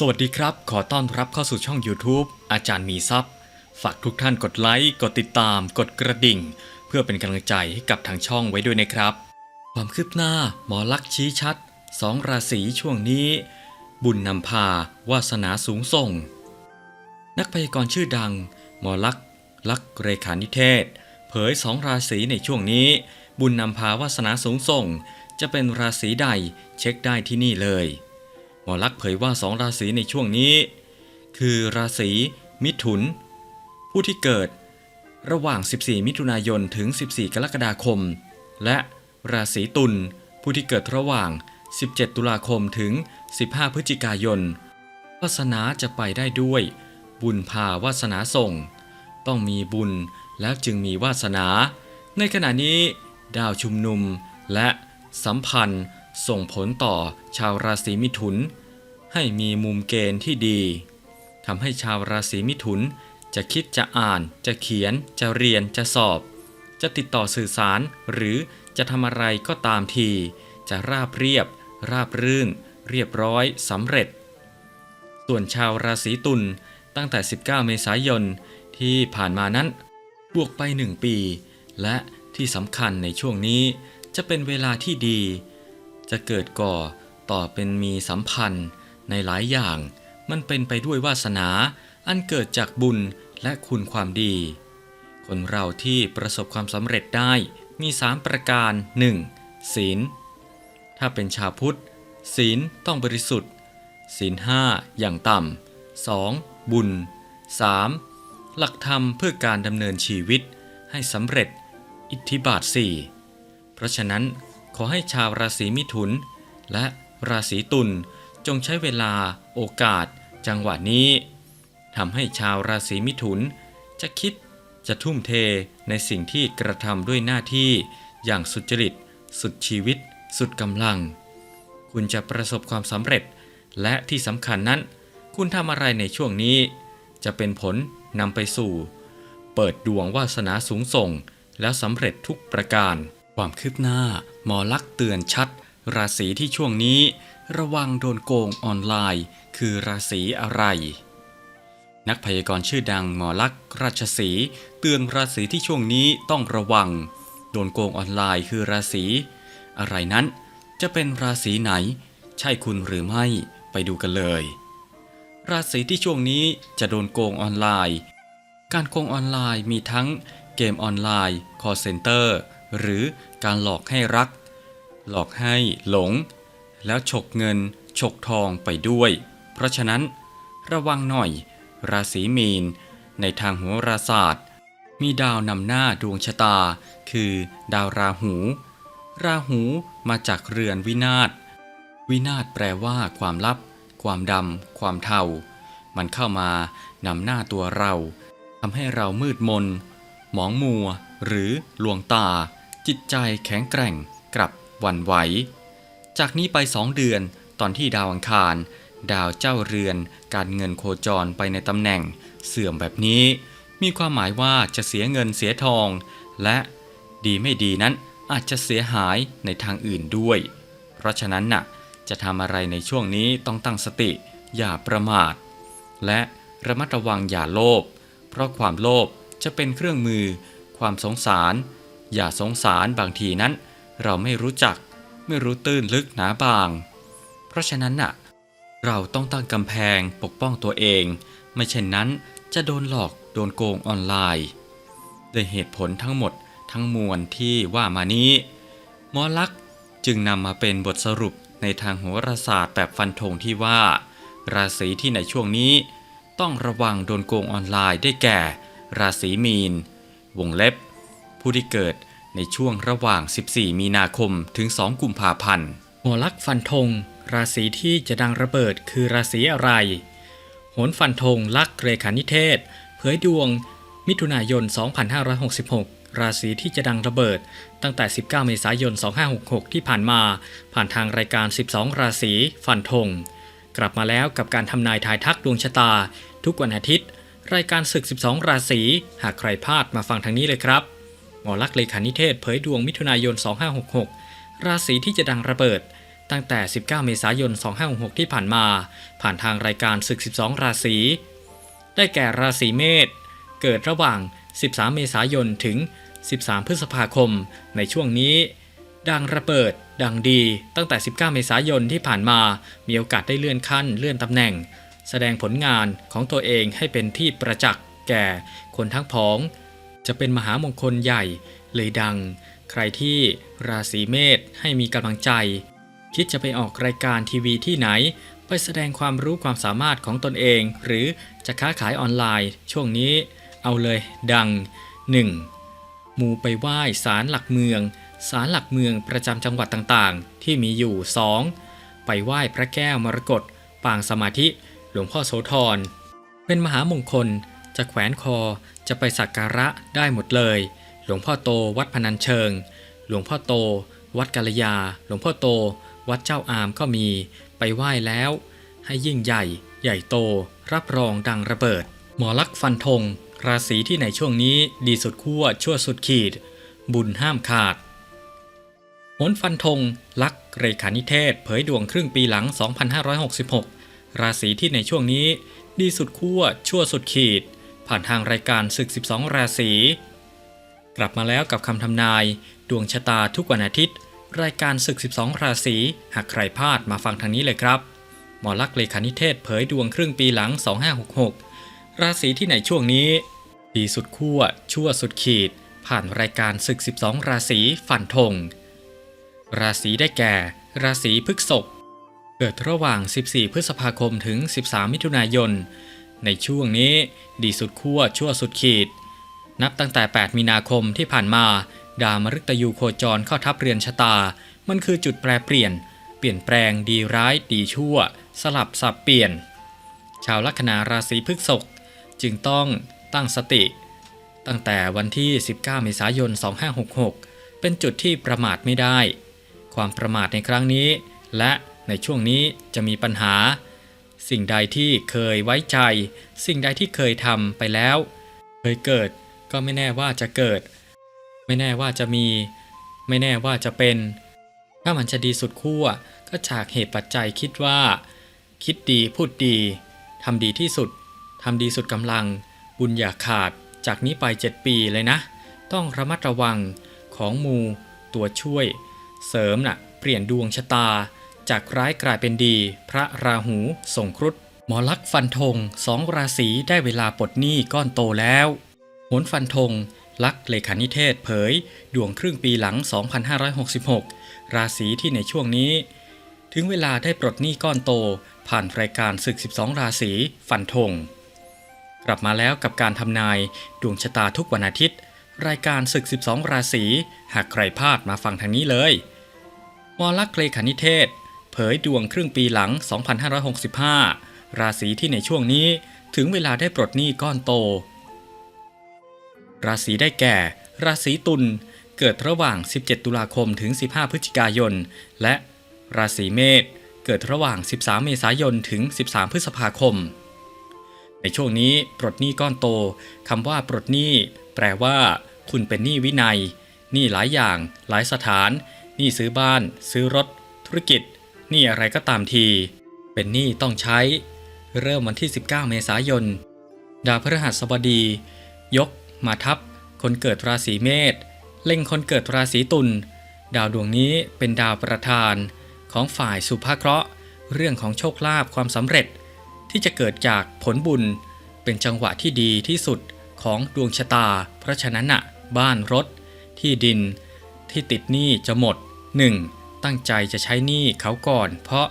สวัสดีครับ ขอต้อนรับเข้าสู่ช่อง YouTube อาจารย์มีซัพย์ ฝากทุกท่านกดไลค์ กดติดตาม กดกระดิ่ง เพื่อเป็นกำลังใจให้กับทางช่องไว้ด้วยนะครับ ความคืบหน้าหมอลักษ์ชี้ชัดสองราศีช่วงนี้ บุญนำพาวาสนาสูงส่ง นักพยากรณ์ชื่อดัง หมอลักษ์ลักษ์เรขานิเทศ เผยสองราศีในช่วงนี้ บุญนำพาวาสนาสูงส่ง จะเป็นราศีใดเช็คได้ที่นี่เลย หมอลักษ์เผยว่าสองราศีในช่วงนี้ คือราศีมิถุน ผู้ที่เกิดระหว่าง 14 มิถุนายนถึง 14 กรกฎาคม และราศีตุลผู้ที่เกิดระหว่าง 17 ตุลาคมถึง 15 พฤศจิกายนวาสนาจะไปได้ด้วย บุญพาวาสนาส่ง ต้องมีบุญแล้วจึงมีวาสนา ในขณะนี้ ดาวชุมนุมและสัมพันธ์ ส่งผลต่อชาวราศีมิถุน ให้มีมุมเกณฑ์ที่ดีทำให้ชาวราศีมิถุน จะคิดจะอ่าน จะเขียน จะเรียนจะสอบ จะติดต่อสื่อสาร หรือจะทำอะไรก็ตามที จะราบเรียบ ราบรื่น เรียบร้อยสำเร็จ ส่วนชาวราศีตุลตั้งแต่ 19 เมษายนที่ผ่านมานั้น บวกไป 1 ปี และที่สำคัญในช่วงนี้จะเป็นเวลาที่ดี จะเกิดก่อต่อเป็นมีสัมพันธ์ในหลายอย่าง มันเป็นไปด้วยวาสนา อันเกิดจากบุญและคุณความดี คนเราที่ประสบความสำเร็จได้มี3ประการ 1. ศีล ถ้าเป็นชาวพุทธ ศีลต้องบริสุทธิ์ ศีลห้าอย่างต่ำ 2. บุญ 3. หลักธรรมเพื่อการดำเนินชีวิตให้สำเร็จอิทธิบาท 4 เพราะฉะนั้น ขอให้ชาวราศีมิถุน และราศีตุลจงใช้เวลาโอกาส จังหวะนี้ทำให้ชาวราศีมิถุน จะคิดจะทุ่มเทในสิ่งที่กระทำด้วยหน้าที่อย่างสุจริต สุดชีวิต สุดกำลัง คุณจะประสบความสำเร็จ และที่สำคัญนั้น คุณทำอะไรในช่วงนี้ จะเป็นผลนำไปสู่ เปิดดวงวาสนาสูงส่งแล้วสำเร็จทุกประการ ความคืบหน้า หมอลักษ์เตือนชัด ราศีที่ช่วงนี้ ระวังโดนโกงออนไลน์ คือราศีอะไร นักพยากรณ์ชื่อดังหมอลักษ์ราชสีเตือนราศีที่ช่วงนี้ต้องระวัง โดนโกงออนไลน์คือราศีอะไรนั้น จะเป็นราศีไหน ใช่คุณหรือไม่ไปดูกันเลย ราศีที่ช่วงนี้จะโดนโกงออนไลน์ การโกงออนไลน์มีทั้งเกมออนไลน์ call center หรือการหลอกให้รัก หลอกให้หลง แล้วฉกเงิน ฉกทองไปด้วย เพราะฉะนั้น ระวังหน่อย ราศีมีน ในทางโหัวราศาสตร์ มีดาวนำหน้าดวงชะตา คือดาวราหู ราหูมาจากเรือนวินาศ วินาศแปลว่าความลับ ความดำ ความเทา มันเข้ามานำหน้าตัวเราทำให้เรามืดมน หมองมัว หรือลวงตา จิตใจแข็งแกร่งกลับวันไหว จากนี้ไปสองเดือนตอนที่ดาวอังคาร ดาวเจ้าเรือน การเงินโคจรไปในตำแหน่ง เสื่อมแบบนี้ มีความหมายว่าจะเสียเงินเสียทอง และดีไม่ดีนั้นอาจจะเสียหายในทางอื่นด้วย เพราะฉะนั้นน่ะจะทำอะไรในช่วงนี้ต้องตั้งสติ อย่าประมาท และระมัดระวังอย่าโลภเพราะความโลภ จะเป็นเครื่องมือ ความสงสาร อย่าสงสารบางทีนั้น เราไม่รู้จัก ไม่รู้ตื้นลึกหนาบาง เพราะฉะนั้นน่ะ เราต้องตั้งกำแพงปกป้องตัวเอง ไม่เช่นนั้นจะโดนหลอกโดนโกงออนไลน์ด้วยเหตุผลทั้งหมดทั้งมวลที่ว่ามานี้หมอลักษ์จึงนำมาเป็นบทสรุปในทางโหราศาสตร์แบบฟันธงที่ว่า ราศีที่ในช่วงนี้ ต้องระวังโดนโกงออนไลน์ได้แก่ ราศีมีน วงเล็บ ผู้ที่เกิดในช่วงระหว่าง 14 มีนาคมถึง 2 กุมภาพันธ์หมอลักฟันธงราศีที่จะดังระเบิดคือราศีอะไรโหนฟันธงลักเรขานิเทศ เผยดวง มิถุนายน 2566 ราศีที่จะดังระเบิด ตั้งแต่ 19 เมษายน 2566 ที่ผ่านมา ผ่านทางรายการ 12 ราศีฟันธงกลับมาแล้วกับการทำนายทายทักดวงชะตา ทุกวันอาทิตย์ รายการศึก 12 ราศีหากใครพลาดมาฟังทางนี้เลยครับ หมอลักษณ์เลขานิเทศเผยดวงมิถุนายน 2566 ราศีที่จะดังระเบิด ตั้งแต่ 19 เมษายน 2566 ที่ผ่านมา ผ่านทางรายการศึก 12 ราศีได้แก่ราศีเมษเกิดระหว่าง 13 เมษายนถึง 13 พฤษภาคม ในช่วงนี้ ดังระเบิด ดังดี ตั้งแต่ 19 เมษายนที่ผ่านมา มีโอกาสได้เลื่อนขั้น เลื่อนตำแหน่ง แสดงผลงานของตัวเองให้เป็นที่ประจักษ์แก่คนทั้งพ้อง จะเป็นมหามงคลใหญ่เลยดัง ใครที่ราศีเมษให้มีกำลังใจ คิดจะไปออกรายการทีวีที่ไหน ไปแสดงความรู้ความสามารถของตนเอง หรือจะค้าขายออนไลน์ ช่วงนี้ เอาเลยดัง 1. หมู่ไปไหว้ศาลหลักเมืองศาลหลักเมืองประจำจังหวัดต่างๆ ที่มีอยู่ 2. ไปไหว้พระแก้วมรกตปางสมาธิ ลวงพ่อโสธร เป็นมหามงคลจะแขวนคอจะไปสักการะได้หมดเลย หลวงพ่อโตวัดพนัญเชิง หลวงพ่อโต วัดกาลยา หลวงพ่อโต วัดเจ้าอามก็มีไปไหว้แล้ว ให้ยิ่งใหญ่ ใหญ่โต รับรองดังระเบิด หมอลักษ์ฟันธงราศีที่ในช่วงนี้ดีสุดขั้วชั่วสุดขีด บุญห้ามขาดโหนฟันธงลักษ์เรขานิเทศ เผยดวงครึ่งปีหลัง 2566 ราศีที่ในช่วงนี้ ดีสุดขั้วชั่วสุดขีด ผ่านทางรายการศึก 12 ราศี กลับมาแล้วกับคำทำนาย ดวงชะตาทุกวันอาทิตย์ รายการศึก 12 ราศีหากใครพลาดมาฟังทางนี้เลยครับ หมอลักษ์เลขานิเทศเผยดวงครึ่งปีหลัง 2566 ราศีที่ไหนช่วงนี้ ดีสุดขั้วชั่วสุดขีด ผ่านรายการศึก 12 ราศีฟันธงราศีได้แก่ ราศีพฤษภ เกิดระหว่าง 14 พฤษภาคมถึง 13 มิถุนายน ในช่วงนี้ดีสุดขั้วชั่วสุดขีด นับตั้งแต่ 8 มีนาคมที่ผ่านมา ดาวมฤตยูโคจรเข้าทับเรือนชะตา มันคือจุดแปรเปลี่ยน เปลี่ยนแปลงดีร้ายดีชั่ว สลับสับเปลี่ยน ชาวลัคนาราศีพฤษภจึงต้องตั้งสติ ตั้งแต่วันที่ 19 เมษายน 2566 เป็นจุดที่ประมาทไม่ได้ ความประมาทในครั้งนี้และ ในช่วงนี้จะมีปัญหา สิ่งใดที่เคยไว้ใจ สิ่งใดที่เคยทำไปแล้ว เคยเกิดก็ไม่แน่ว่าจะเกิด ไม่แน่ว่าจะมี ไม่แน่ว่าจะเป็น ถ้ามันจะดีสุดขั้วก็จากเหตุปัจจัยคิดว่า คิดดีพูดดีทำดีที่สุดทำดีสุดกำลัง บุญอย่าขาด จากนี้ไป7ปีเลยนะ ต้องระมัดระวังของมู ตัวช่วย เสริมน่ะ เปลี่ยนดวงชะตา จากร้ายกลายเป็นดี พระราหูส่งครุฑหมอลักษ์ฟันธงสองราศีได้เวลาปลดหนี้ก้อนโตแล้วโหนฟันธงลักษ์เลขานิเทศเผย ดวงครึ่งปีหลัง 2566 ราศีที่ในช่วงนี้ ถึงเวลาได้ปลดหนี้ก้อนโต ผ่านรายการศึก 12 ราศีฟันธงกลับมาแล้วกับการทำนายดวงชะตาทุกวันอาทิตย์ รายการศึก 12 ราศีหากใครพลาดมาฟังทางนี้เลยหมอลักษ์เลขานิเทศ เผยดวงครึ่งปีหลัง 2565 ราศีที่ในช่วงนี้ถึงเวลาได้ปลดหนี้ก้อนโต ราศีได้แก่ ราศีตุลเกิดระหว่าง 17 ตุลาคมถึง 15 พฤศจิกายน และราศีเมษเกิดระหว่าง 13 เมษายนถึง 13 พฤษภาคม ในช่วงนี้ปลดหนี้ก้อนโตคำว่าปลดหนี้แปลว่า คุณเป็นหนี้วินัยหนี้หลายอย่าง หลายสถานหนี้ซื้อบ้าน ซื้อรถ ธุรกิจ หนี้อะไรก็ตามที เป็นหนี้ต้องใช้ เริ่มวันที่ 19 เมษายน ดาวพฤหัสบดี ยก มาทับ คนเกิดราศีเมษเล็งคนเกิดราศีตุลดาวดวงนี้เป็นดาวประธาน ของฝ่ายสุภาเคราะห์ เรื่องของโชคลาภความสำเร็จ ที่จะเกิดจากผลบุญ เป็นจังหวะที่ดีที่สุดของดวงชะตา เพราะฉะนั้นน่ะบ้านรถ ที่ดิน ที่ติดหนี้จะหมด 1. ตั้งใจจะใช้หนี้เขาก่อน เพราะ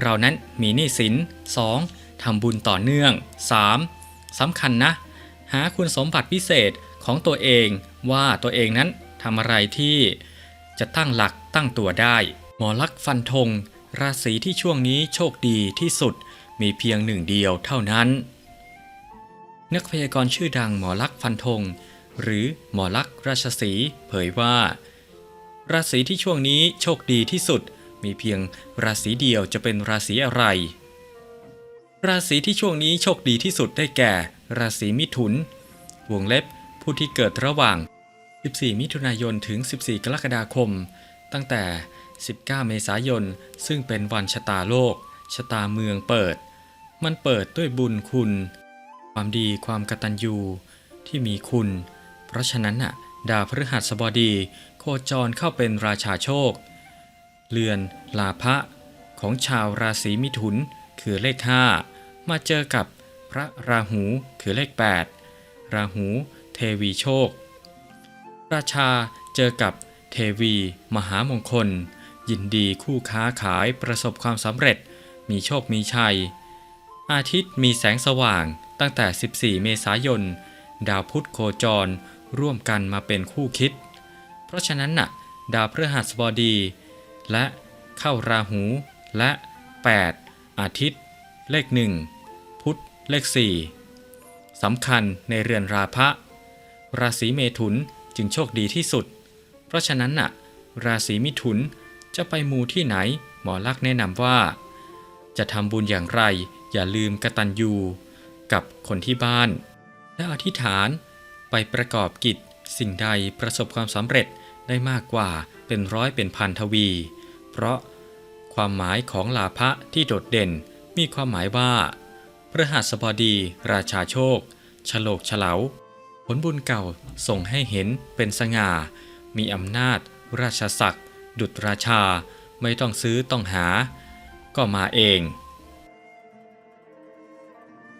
เรานั้นมีหนี้สิน 2. ทำบุญต่อเนื่อง 3. สำคัญนะ หาคุณสมบัติพิเศษของตัวเองว่าตัวเองนั้นทำอะไรที่จะตั้งหลักตั้งตัวได้ หมอลักษ์ฟันธง ราศีที่ช่วงนี้โชคดีที่สุดมีเพียงหนึ่งเดียวเท่านั้น นักพยากรณ์ชื่อดังหมอลักษ์ฟันธง หรือหมอลักษ์ราชสีเผยว่า ราศีที่ช่วงนี้โชคดีที่สุด มีเพียงราศีเดียวจะเป็นราศีอะไร ราศีที่ช่วงนี้โชคดีที่สุดได้แก่ ราศีมิถุน วงเล็บผู้ที่เกิดระหว่าง 14 มิถุนายนถึง 14 กรกฎาคม ตั้งแต่ 19 เมษายน ซึ่งเป็นวันชะตาโลก ชะตาเมืองเปิด มันเปิดด้วยบุญคุณ ความดีความกตัญญูที่มีคุณ เพราะฉะนั้นน่ะ ดาวพฤหัสบดี โคจรเข้าเป็นราชาโชคเรือนลาภะของชาวราศีมิถุนคือเลข 5 มาเจอกับพระราหูคือเลข 8 ราหูเทวีโชค ราชาเจอกับเทวี มหามงคล ยินดีคู่ค้าขายประสบความสำเร็จ มีโชคมีชัย อาทิตย์มีแสงสว่างตั้งแต่ 14 เมษายน ดาวพุธโคจรร่วมกันมาเป็นคู่คิด เพราะฉะนั้นน่ะดาวพฤหัสบดี และเข้าราหูและ 8 อาทิตย์ เลข 1 พุธเลข 4สำคัญในเรือนราพะ ราศีเมถุนจึงโชคดีที่สุด เพราะฉะนั้นน่ะ ราศีมิถุนจะไปมูที่ไหน หมอลักษ์แนะนำว่า จะทำบุญอย่างไร อย่าลืมกระตัญญูกับคนที่บ้าน และอธิษฐานไปประกอบกิจสิ่งใดประสบความสำเร็จ ได้มากกว่าเป็นร้อยเป็นพันทวี เพราะความหมายของลาภะที่โดดเด่นมีความหมายว่าพระหัสบดี ราชาโชคฉลกเฉลาผลบุญเก่าส่งให้เห็นเป็นสง่า มีอำนาจ ราชศักดิ์ดุจราชาไม่ต้องซื้อต้องหา ก็มาเอง